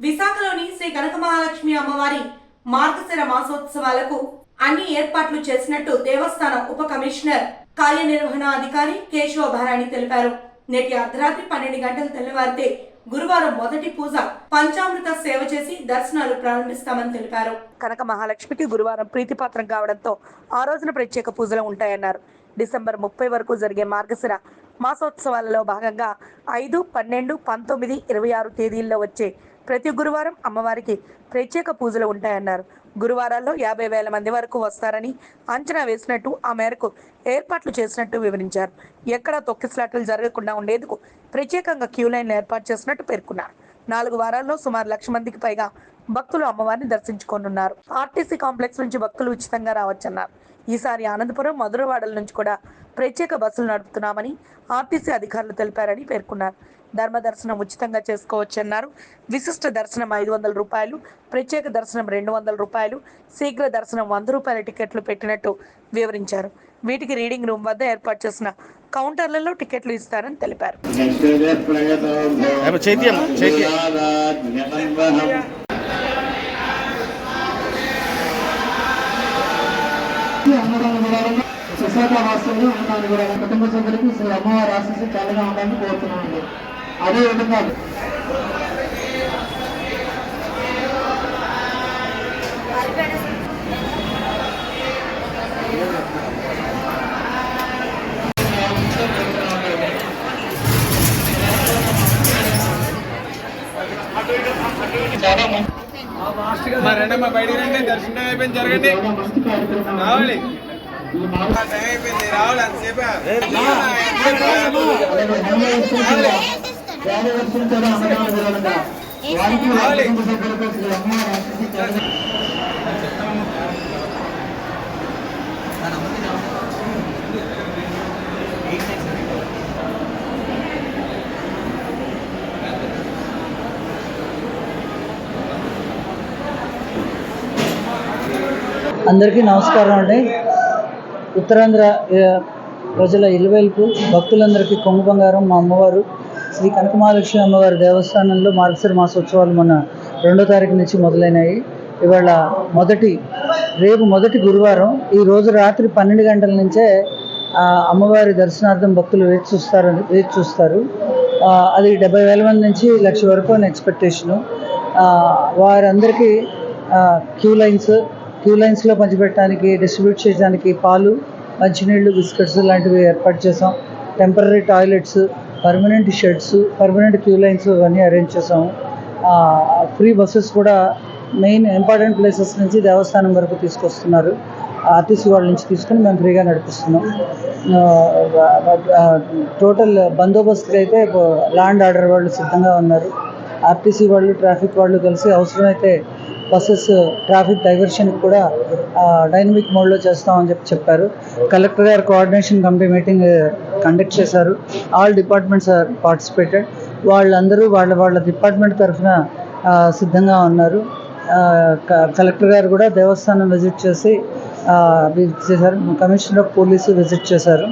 విశాఖలోని శ్రీ కనక మహాలక్ష్మి అమ్మవారి మార్గశిర మాసోత్సవాలకు అన్ని ఏర్పాట్లు చేసినట్టు దేవస్థానం ఉప కమిషనర్ కార్యనిర్వహణ అధికారి కేశవ భారాణి తెలిపారు. నేటి అర్ధరాత్రి పన్నెండు గంటలు తెల్లవారితే గురువారం మొదటి పూజ పంచామృత సేవ చేసి దర్శనాలు ప్రారంభిస్తామని తెలిపారు. కనక మహాలక్ష్మికి గురువారం ప్రీతిపాత్రం కావడంతో ఆ రోజున ప్రత్యేక పూజలు ఉంటాయన్నారు. డిసెంబర్ ముప్పై వరకు జరిగే మార్గశిర మాసోత్సవాలలో భాగంగా ఐదు పన్నెండు పంతొమ్మిది ఇరవై ఆరు తేదీల్లో వచ్చే ప్రతి గురువారం అమ్మవారికి ప్రత్యేక పూజలు ఉంటాయన్నారు. గురువారాల్లో యాభై వేల మంది వరకు వస్తారని అంచనా వేసినట్టు ఆ మేరకు ఏర్పాట్లు చేసినట్టు వివరించారు. ఎక్కడా తొక్కిసలాటలు జరగకుండా ఉండేందుకు ప్రత్యేకంగా క్యూ లైన్లు ఏర్పాటు చేసినట్టు పేర్కొన్నారు. నాలుగు వారాల్లో సుమారు లక్ష మందికి పైగా భక్తులు అమ్మవారిని దర్శించుకోనున్నారు. ఆర్టీసీ కాంప్లెక్స్ నుంచి భక్తులు ఉచితంగా రావచ్చన్నారు. ఈసారి ఆనందపురం మధురవాడల నుంచి కూడా ప్రత్యేక బస్సులు నడుపుతున్నామని ఆర్టీసీ అధికారులు తెలిపారని పేర్కొన్నారు. ధర్మ దర్శనం ఉచితంగా చేసుకోవచ్చన్నారు. విశిష్ట దర్శనం ఐదు వందల రూపాయలు ప్రత్యేక దర్శనం రెండు వందల రూపాయలు శీఘ్ర దర్శనం వంద రూపాయల టికెట్లు పెట్టినట్టు వివరించారు. వీటికి రీడింగ్ రూమ్ వద్ద ఏర్పాటు చేసిన కౌంటర్లలో టికెట్లు ఇస్తారని తెలిపారు. ఏమో చేతి అమ్మ, చేతి. విశాఖ వాసులు ఉన్నాను కూడా కుటుంబ సభ్యులకి శ్రీ అమ్మవారి ఆశీస్సు చల్లగా ఉండాలని కోరుతున్నామండి అదే విధంగా మా బయటికి రండి దర్శనం అయిపోయింది జరగండి. చాలా మంచి కార్యక్రమం రావాలి ఈ మాల ఆ టైం అయిపోయింది రావాలి. అంతసేపు అందరికీ నమస్కారం అండి. ఉత్తరాంధ్ర ప్రజల ఇలవేల్పు భక్తులందరికీ కొంగు బంగారం మా అమ్మవారు శ్రీ కనకమహాలక్ష్మి అమ్మవారి దేవస్థానంలో మార్గశిర మాసోత్సవాలు మన రెండో తారీఖు నుంచి మొదలైనాయి. ఇవాళ మొదటి రేపు మొదటి గురువారం ఈ రోజు రాత్రి పన్నెండు గంటల నుంచే అమ్మవారి దర్శనార్థం భక్తులు వేచి చూస్తారు వేచి చూస్తారు. అది డెబ్బై వేల మంది నుంచి లక్ష వరకు అని ఎక్స్పెక్టేషను వారందరికీ క్యూ లైన్స్ క్యూ లైన్స్లో పంచిపెట్టడానికి డిస్ట్రిబ్యూట్ చేయడానికి పాలు మంచినీళ్ళు బిస్కెట్స్ లాంటివి ఏర్పాటు చేసాం temporary toilets permanent sheds permanent queue lines ఇవన్నీ అరేంజ్ చేసాము ఫ్రీ బస్సెస్ కూడా మెయిన్ ఇంపార్టెంట్ ప్లేసెస్ నుంచి దేవస్థానం వరకు తీసుకొస్తున్నారు. ఆర్టీసీ వాళ్ళ నుంచి తీసుకుని మేము ఫ్రీగా నడిపిస్తున్నాం. టోటల్ బందోబస్తుకి అయితే ల్యాండ్ ఆర్డర్ వాళ్ళు సిద్ధంగా ఉన్నారు. ఆర్టీసీ వాళ్ళు ట్రాఫిక్ వాళ్ళు కలిసి అవసరమైతే బస్సెస్ ట్రాఫిక్ డైవర్షన్ కూడా డైనమిక్ మోడ్లో చేస్తామని చెప్పి చెప్పారు. కలెక్టర్ గారు కోఆర్డినేషన్ కమిటీ మీటింగ్ కండక్ట్ చేశారు. All departments are participated. వాళ్ళందరూ వాళ్ళ వాళ్ళ డిపార్ట్మెంట్ తరఫున సిద్ధంగా ఉన్నారు. కలెక్టర్ గారు కూడా దేవస్థానం విజిట్ చేసి విజిట్ చేశారు. కమిషనర్ ఆఫ్ పోలీసు విజిట్ చేశారు.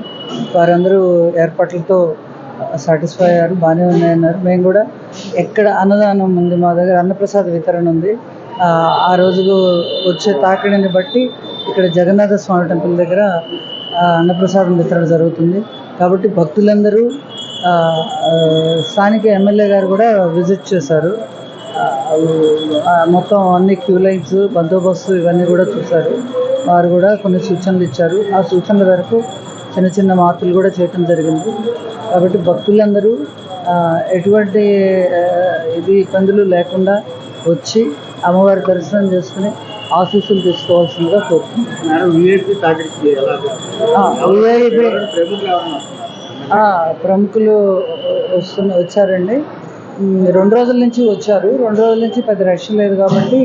వారందరూ ఏర్పాట్లతో సాటిస్ఫై అయ్యారు. బాగానే ఉన్నాయన్నారు. మేము కూడా ఎక్కడ అన్నదానం ఉంది మా దగ్గర? అన్నప్రసాద వితరణ ఉంది. ఆ, రోజు వచ్చే తాకిడిని బట్టి ఇక్కడ జగన్నాథ స్వామి టెంపుల్ దగ్గర అన్నప్రసాదం వితరణ జరుగుతుంది. కాబట్టి భక్తులందరూ స్థానిక ఎమ్మెల్యే గారు కూడా విజిట్ చేశారు. మొత్తం అన్ని క్యూ లైన్స్ బందోబస్తు ఇవన్నీ కూడా చూశారు. వారు కూడా కొన్ని సూచనలు ఇచ్చారు. ఆ సూచనల వరకు చిన్న చిన్న మార్పులు కూడా చేయటం జరిగింది. కాబట్టి భక్తులందరూ ఎటువంటి ఇది ఇబ్బందులు లేకుండా వచ్చి అమ్మవారి దర్శనం చేసుకుని ఆశీస్సులు తీసుకోవాల్సిందిగా కోరుతున్నాను విఐపి ప్రముఖులు వస్తున్న వచ్చారండి. రెండు రోజుల నుంచి వచ్చారు. రెండు రోజుల నుంచి పెద్ద రష్ లేదు కాబట్టి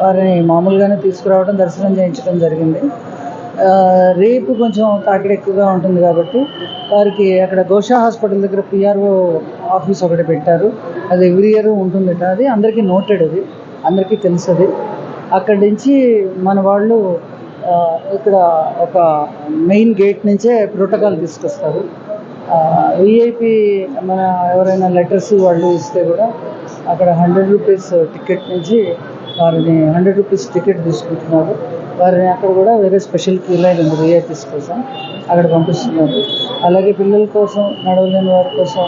వారిని మామూలుగానే తీసుకురావడం దర్శనం చేయించడం జరిగింది. రేపు కొంచెం తాకిడి ఎక్కువగా ఉంటుంది కాబట్టి వారికి అక్కడ గోషా హాస్పిటల్ దగ్గర పిఆర్ఓ ఆఫీస్ ఒకటి పెట్టారు. అది ఎవ్రీ ఇయర్ ఉంటుందట. అది అందరికీ నోటెడ్ అది. అందరికీ తెలుస్తుంది అక్కడి నుంచి మన వాళ్ళు ఇక్కడ ఒక మెయిన్ గేట్ నుంచే ప్రోటోకాల్ తీసుకొస్తారు. విఐపి మన ఎవరైనా లెటర్స్ వాళ్ళు ఇస్తే కూడా అక్కడ హండ్రెడ్ రూపీస్ టికెట్ నుంచి వారిని హండ్రెడ్ రూపీస్ టికెట్ తీసుకుంటున్నారు. వారిని అక్కడ కూడా వేరే స్పెషల్ క్యూలైన్ ఉంది విఐపీస్ కోసం అక్కడ పంపిస్తున్నారు. అలాగే పిల్లల కోసం నడవలేని వారి కోసం